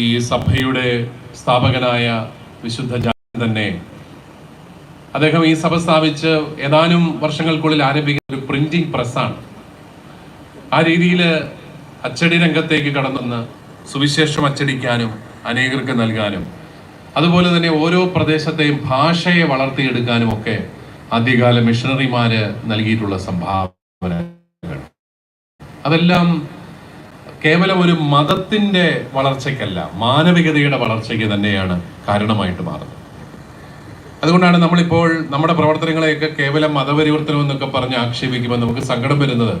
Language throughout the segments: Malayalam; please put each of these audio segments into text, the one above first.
ഈ സഭയുടെ സ്ഥാപകനായ വിശുദ്ധ ജാൻ തന്നെ. അദ്ദേഹം ഈ സഭ സ്ഥാപിച്ച് ഏതാനും വർഷങ്ങൾക്കുള്ളിൽ ആരംഭിക്കുന്ന ഒരു പ്രിന്റിംഗ് പ്രസ്സാണ് ആ രീതിയിൽ അച്ചടി രംഗത്തേക്ക് കടന്നെന്ന് സുവിശേഷം അച്ചടിക്കാനും അനേകർക്ക് നൽകാനും അതുപോലെ തന്നെ ഓരോ പ്രദേശത്തെയും ഭാഷയെ വളർത്തിയെടുക്കാനും ഒക്കെ ആദ്യകാല മിഷണറിമാര് നൽകിയിട്ടുള്ള സംഭാവനകൾ. അതെല്ലാം കേവലം ഒരു മതത്തിന്റെ വളർച്ചയ്ക്കല്ല മാനവികതയുടെ വളർച്ചയ്ക്ക് തന്നെയാണ് കാരണമായിട്ട് മാറുന്നത്. അതുകൊണ്ടാണ് നമ്മളിപ്പോൾ നമ്മുടെ പ്രവർത്തനങ്ങളെയൊക്കെ കേവലം മതപരിവർത്തനം എന്നൊക്കെ പറഞ്ഞ് ആക്ഷേപിക്കുമ്പോൾ നമുക്ക് സങ്കടം വരുന്നത്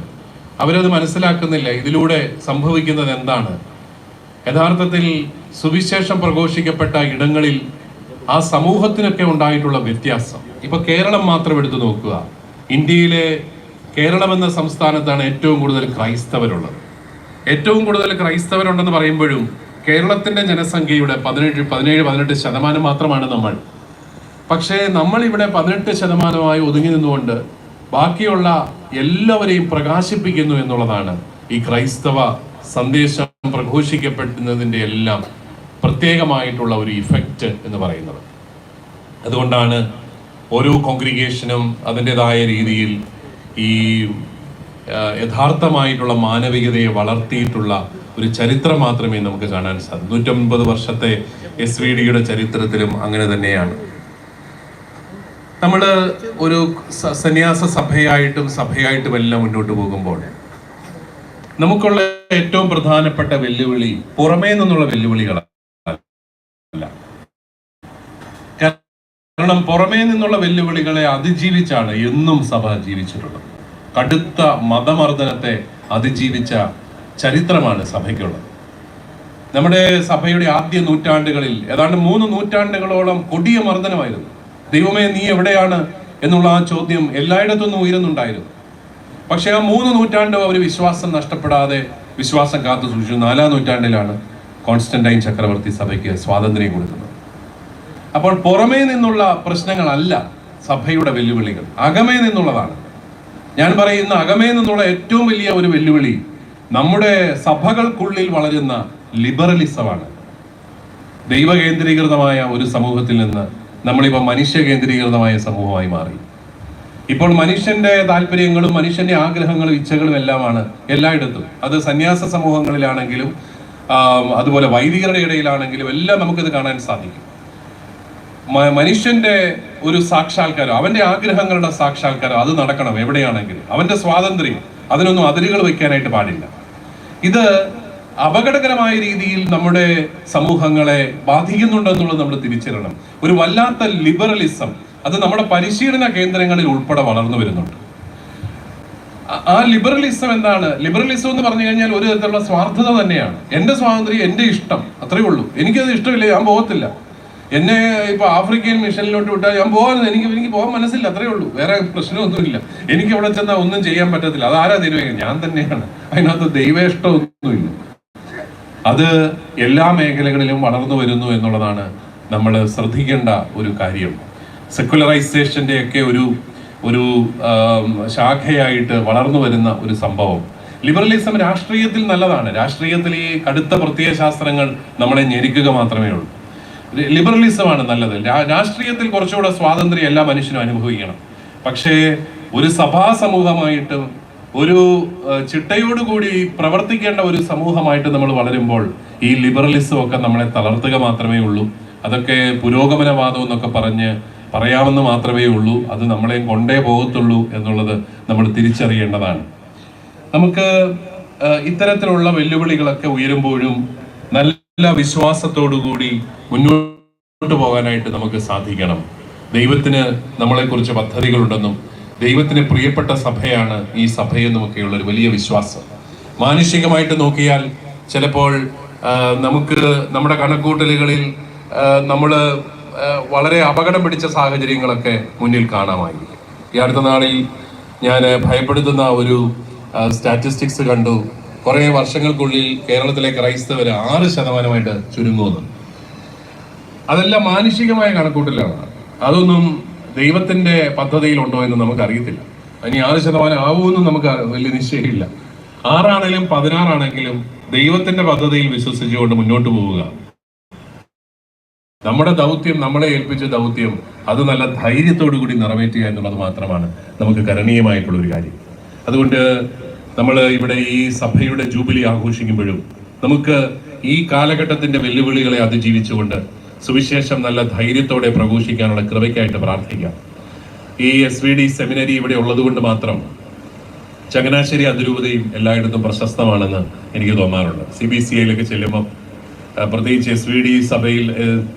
അവരത് മനസ്സിലാക്കുന്നില്ല ഇതിലൂടെ സംഭവിക്കുന്നത് എന്താണ്. യഥാർത്ഥത്തിൽ സുവിശേഷം പ്രഘോഷിക്കപ്പെട്ട ഇടങ്ങളിൽ ആ സമൂഹത്തിനൊക്കെ ഉണ്ടായിട്ടുള്ള വ്യത്യാസം. ഇപ്പൊ കേരളം മാത്രം എടുത്തു നോക്കുക. ഇന്ത്യയിലെ കേരളം എന്ന സംസ്ഥാനത്താണ് ഏറ്റവും കൂടുതൽ ക്രൈസ്തവരുള്ളത്. ഏറ്റവും കൂടുതൽ ക്രൈസ്തവരുണ്ടെന്ന് പറയുമ്പോഴും കേരളത്തിന്റെ ജനസംഖ്യയുടെ പതിനേഴ് പതിനേഴ് പതിനെട്ട് ശതമാനം മാത്രമാണ് നമ്മൾ. പക്ഷേ നമ്മൾ ഇവിടെ പതിനെട്ട് ശതമാനമായി ഒതുങ്ങി നിന്നുകൊണ്ട് ബാക്കിയുള്ള എല്ലാവരെയും പ്രകാശിപ്പിക്കുന്നു എന്നുള്ളതാണ് ഈ ക്രൈസ്തവ സന്ദേശം പ്രഘോഷിക്കപ്പെടുന്നതിന്റെ എല്ലാം പ്രത്യേകമായിട്ടുള്ള ഒരു ഇഫക്റ്റ് എന്ന് പറയുന്നത്. അതുകൊണ്ടാണ് ഓരോ കോൺഗ്രിഗേഷനും അതിന്റെതായ രീതിയിൽ ഈ യഥാർത്ഥമായിട്ടുള്ള മാനവികതയെ വളർത്തിയിട്ടുള്ള ഒരു ചരിത്രം മാത്രമേ നമുക്ക് കാണാൻ സാധിക്കൂ നൂറ്റമ്പത് വർഷത്തെ എസ് വി ഡിയുടെ ചരിത്രത്തിലും അങ്ങനെ തന്നെയാണ്. നമ്മൾ ഒരു സന്യാസ സഭയായിട്ടും സഭയായിട്ടും എല്ലാം മുന്നോട്ട് പോകുമ്പോൾ നമുക്കുള്ള ഏറ്റവും പ്രധാനപ്പെട്ട വെല്ലുവിളി പുറമേ നിന്നുള്ള വെല്ലുവിളികളല്ല. കാരണം പുറമേ നിന്നുള്ള വെല്ലുവിളികളെ അതിജീവിച്ചാണ് എന്നും സഭ ജീവിച്ചിട്ടുള്ളത്. കടുത്ത മതമർദ്ദനത്തെ അതിജീവിച്ച ചരിത്രമാണ് സഭയ്ക്കുള്ളത്. നമ്മുടെ സഭയുടെ ആദ്യ നൂറ്റാണ്ടുകളിൽ ഏതാണ്ട് മൂന്ന് നൂറ്റാണ്ടുകളോളം കൊടിയ മർദ്ദനമായിരുന്നു. ദൈവമേ നീ എവിടെയാണ്? എന്നുള്ള ആ ചോദ്യം എല്ലായിടത്തും നിന്നും ഉയരുന്നുണ്ടായിരുന്നു. പക്ഷേ ആ മൂന്ന് നൂറ്റാണ്ടും അവർ വിശ്വാസം നഷ്ടപ്പെടാതെ വിശ്വാസം കാത്തു സൂക്ഷിച്ചു. നാലാം നൂറ്റാണ്ടിലാണ് കോൺസ്റ്റന്റൈൻ ചക്രവർത്തി സഭയ്ക്ക് സ്വാതന്ത്ര്യം കൊടുക്കുന്നത്. അപ്പോൾ പുറമേ നിന്നുള്ള പ്രശ്നങ്ങളല്ല സഭയുടെ വെല്ലുവിളികൾ. അകമേ നിന്നുള്ളതാണ്. ഞാൻ പറയുന്ന അകമേ നിന്നുള്ള ഏറ്റവും വലിയ ഒരു വെല്ലുവിളി നമ്മുടെ സഭകൾക്കുള്ളിൽ വളരുന്ന ലിബറലിസമാണ്. ദൈവകേന്ദ്രീകൃതമായ ഒരു സമൂഹത്തിൽ നിന്ന് നമ്മളിപ്പോൾ മനുഷ്യ കേന്ദ്രീകൃതമായ സമൂഹമായി മാറി. ഇപ്പോൾ മനുഷ്യന്റെ താല്പര്യങ്ങളും മനുഷ്യന്റെ ആഗ്രഹങ്ങളും ഇച്ഛകളും എല്ലാമാണ് എല്ലായിടത്തും. അത് സന്യാസ സമൂഹങ്ങളിലാണെങ്കിലും അതുപോലെ വൈദികരുടെ ഇടയിലാണെങ്കിലും എല്ലാം നമുക്കിത് കാണാൻ സാധിക്കും. മനുഷ്യന്റെ ഒരു സാക്ഷാത്കാരം അവന്റെ ആഗ്രഹങ്ങളുടെ സാക്ഷാത്കാരം അത് നടക്കണം എവിടെയാണെങ്കിലും. അവന്റെ സ്വാതന്ത്ര്യം അതിനൊന്നും അതിരുകൾ വയ്ക്കാനായിട്ട് പാടില്ല. ഇത് അപകടകരമായ രീതിയിൽ നമ്മുടെ സമൂഹങ്ങളെ ബാധിക്കുന്നുണ്ടെന്നുള്ളത് നമ്മൾ തിരിച്ചറിയണം. ഒരു വല്ലാത്ത ലിബറലിസം അത് നമ്മുടെ പരിശീലന കേന്ദ്രങ്ങളിൽ ഉൾപ്പെടെ വളർന്നു വരുന്നുണ്ട്. ആ- ലിബറലിസം എന്താണ്? ലിബറലിസം എന്ന് പറഞ്ഞു കഴിഞ്ഞാൽ ഒരു തരത്തിലുള്ള സ്വാർത്ഥത തന്നെയാണ്. എന്റെ സ്വാതന്ത്ര്യം എന്റെ ഇഷ്ടം അത്രയേ ഉള്ളൂ. എനിക്കത് ഇഷ്ടമില്ല ഞാൻ പോകത്തില്ല. എന്നെ ഇപ്പൊ ആഫ്രിക്കൻ മിഷനിലോട്ട് വിട്ടാൽ ഞാൻ പോകാൻ എനിക്ക് എനിക്ക് പോകാൻ മനസ്സില്ല അത്രേ ഉള്ളൂ. വേറെ പ്രശ്നമൊന്നുമില്ല. എനിക്ക് അവിടെ ചെന്നാൽ ഒന്നും ചെയ്യാൻ പറ്റത്തില്ല. അത് ആരാ ഞാൻ തന്നെയാണ്. അതിനകത്ത് ദൈവേഷ്ടമൊന്നുമില്ല അത് എല്ലാ മേഖലകളിലും വളർന്നു വരുന്നു എന്നുള്ളതാണ് നമ്മൾ ശ്രദ്ധിക്കേണ്ട ഒരു കാര്യം. സെക്കുലറൈസേഷന്റെ ഒക്കെ ഒരു ഒരു ശാഖയായിട്ട് വളർന്നു വരുന്ന ഒരു സംഭവം. ലിബറലിസം രാഷ്ട്രീയത്തിൽ നല്ലതാണ്. രാഷ്ട്രീയത്തിൽ ഈ കടുത്ത പ്രത്യയ ശാസ്ത്രങ്ങൾ നമ്മളെ ഞെരിക്കുക മാത്രമേ ഉള്ളൂ. ലിബറലിസമാണ് നല്ലത്. രാഷ്ട്രീയത്തിൽ കുറച്ചുകൂടെ സ്വാതന്ത്ര്യം എല്ലാ മനുഷ്യനും അനുഭവിക്കണം. പക്ഷേ ഒരു സഭാ സമൂഹമായിട്ടും ഒരു ചിട്ടയോടുകൂടി പ്രവർത്തിക്കേണ്ട ഒരു സമൂഹമായിട്ട് നമ്മൾ വളരുമ്പോൾ ഈ ലിബറലിസം ഒക്കെ നമ്മളെ തളർത്തുക മാത്രമേ ഉള്ളൂ. അതൊക്കെ പുരോഗമനവാദം എന്നൊക്കെ പറഞ്ഞ് പറയാമെന്ന് മാത്രമേ ഉള്ളൂ. അത് നമ്മളെ കൊണ്ടേ പോകത്തുള്ളൂ എന്നുള്ളത് നമ്മൾ തിരിച്ചറിയേണ്ടതാണ്. നമുക്ക് ഇത്തരത്തിലുള്ള വെല്ലുവിളികളൊക്കെ ഉയരുമ്പോഴും നല്ല വിശ്വാസത്തോടുകൂടി മുന്നോട്ട് പോകാനായിട്ട് നമുക്ക് സാധിക്കണം. ദൈവത്തിന് നമ്മളെക്കുറിച്ച് പദ്ധതികളുണ്ടെന്നും ദൈവത്തിന് പ്രിയപ്പെട്ട സഭയാണ് ഈ സഭയെന്നുമൊക്കെയുള്ള ഒരു വലിയ വിശ്വാസം. മാനുഷികമായിട്ട് നോക്കിയാൽ ചിലപ്പോൾ നമുക്ക് നമ്മുടെ കണക്കൂട്ടലുകളിൽ നമ്മൾ വളരെ അപകടം പിടിച്ച സാഹചര്യങ്ങളൊക്കെ മുന്നിൽ കാണാമായിരിക്കും. ഈ അടുത്ത നാളിൽ ഞാൻ ഭയപ്പെടുത്തുന്ന ഒരു സ്റ്റാറ്റിസ്റ്റിക്സ് കണ്ടു. കുറേ വർഷങ്ങൾക്കുള്ളിൽ കേരളത്തിലെ ക്രൈസ്തവർ ആറ് ശതമാനമായിട്ട് ചുരുങ്ങുന്നു. അതെല്ലാം മാനുഷികമായ കണക്കൂട്ടലാണ്. അതൊന്നും ദൈവത്തിന്റെ പദ്ധതിയിലുണ്ടോ എന്ന് നമുക്ക് അറിയത്തില്ല ഇനി ആറ് ശതമാനം ആവുമെന്നും നമുക്ക് വലിയ നിശ്ചയമില്ല. ആറാണെങ്കിലും പതിനാറാണെങ്കിലും ദൈവത്തിന്റെ പദ്ധതിയിൽ വിശ്വസിച്ചുകൊണ്ട് മുന്നോട്ട് പോവുക. നമ്മുടെ ദൗത്യം നമ്മളെ ഏൽപ്പിച്ച ദൗത്യം അത് നല്ല ധൈര്യത്തോടു കൂടി നിറവേറ്റുക എന്നുള്ളത് മാത്രമാണ് നമുക്ക് കരണീയമായിട്ടുള്ള ഒരു കാര്യം. അതുകൊണ്ട് നമ്മൾ ഇവിടെ ഈ സഭയുടെ ജൂബിലി ആഘോഷിക്കുമ്പോഴും നമുക്ക് ഈ കാലഘട്ടത്തിന്റെ വെല്ലുവിളികളെ അതിജീവിച്ചുകൊണ്ട് സുവിശേഷം നല്ല ധൈര്യത്തോടെ പ്രഘോഷിക്കാനുള്ള കൃപയ്ക്കായിട്ട് പ്രാർത്ഥിക്കാം. ഈ എസ് വി ഡി സെമിനറി ഇവിടെ ഉള്ളതുകൊണ്ട് മാത്രം ചങ്ങനാശ്ശേരി അതിരൂപതയും എല്ലായിടത്തും പ്രശസ്തമാണെന്ന് എനിക്ക് തോന്നാറുണ്ട്. സി ബി സി ഐയിലൊക്കെ ചെല്ലുമ്പോൾ പ്രത്യേകിച്ച് എസ് വി ഡി സഭയിൽ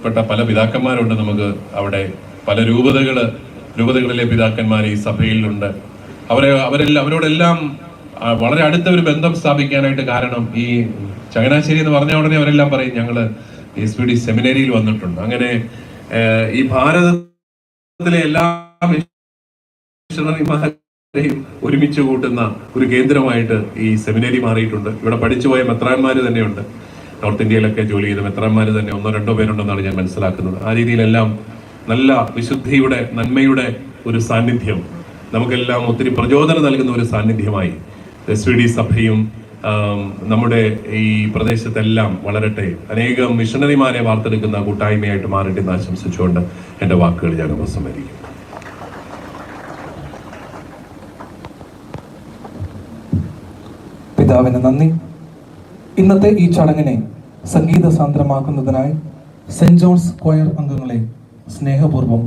പെട്ട പല പിതാക്കന്മാരുണ്ട് നമുക്ക് അവിടെ. പല രൂപതകൾ രൂപതകളിലെ പിതാക്കന്മാർ ഈ സഭയിലുണ്ട്. അവരെ അവരെല്ലാം അവരോടെല്ലാം വളരെ അടുത്ത ഒരു ബന്ധം സ്ഥാപിക്കാനായിട്ട് കാരണം ഈ ചങ്ങനാശ്ശേരി എന്ന് പറഞ്ഞ ഉടനെ അവരെല്ലാം പറയും ഞങ്ങൾ എസ് പി ഡി സെമിനറിയിൽ വന്നിട്ടുണ്ട്. അങ്ങനെ ഈ ഭാരതത്തിലെ എല്ലാ ഒരുമിച്ച് കൂട്ടുന്ന ഒരു കേന്ദ്രമായിട്ട് ഈ സെമിനറി മാറിയിട്ടുണ്ട്. ഇവിടെ പഠിച്ചു പോയ മെത്രാന്മാർ തന്നെയുണ്ട്. നോർത്ത് ഇന്ത്യയിലൊക്കെ ജോലി ചെയ്ത മെത്രാന്മാർ തന്നെ ഒന്നോ രണ്ടോ പേരുണ്ടെന്നാണ് ഞാൻ മനസ്സിലാക്കുന്നത്. ആ രീതിയിലെല്ലാം നല്ല വിശുദ്ധിയുടെ നന്മയുടെ ഒരു സാന്നിധ്യം നമുക്കെല്ലാം ഒത്തിരി പ്രചോദനം നൽകുന്ന ഒരു സാന്നിധ്യമായി എസ് വി ഡി സഭയും നമ്മുടെ ഈ പ്രദേശത്തെല്ലാം വളരട്ടെ. അനേകം മിഷണറിമാരെ വാർത്തെടുക്കുന്ന കൂട്ടായ്മയായിട്ട് മാറട്ടെ എന്ന് ആശംസിച്ചുകൊണ്ട് എന്റെ വാക്കുകൾ ഞാൻ ഉപസംഹരിക്കും പിതാവിന് നന്ദി. ഇന്നത്തെ ഈ ചടങ്ങിനെ സംഗീത സാന്ദ്രമാക്കുന്നതിനായി സെന്റ് ജോൺസ് സ്ക്വയർ അംഗങ്ങളെ സ്നേഹപൂർവം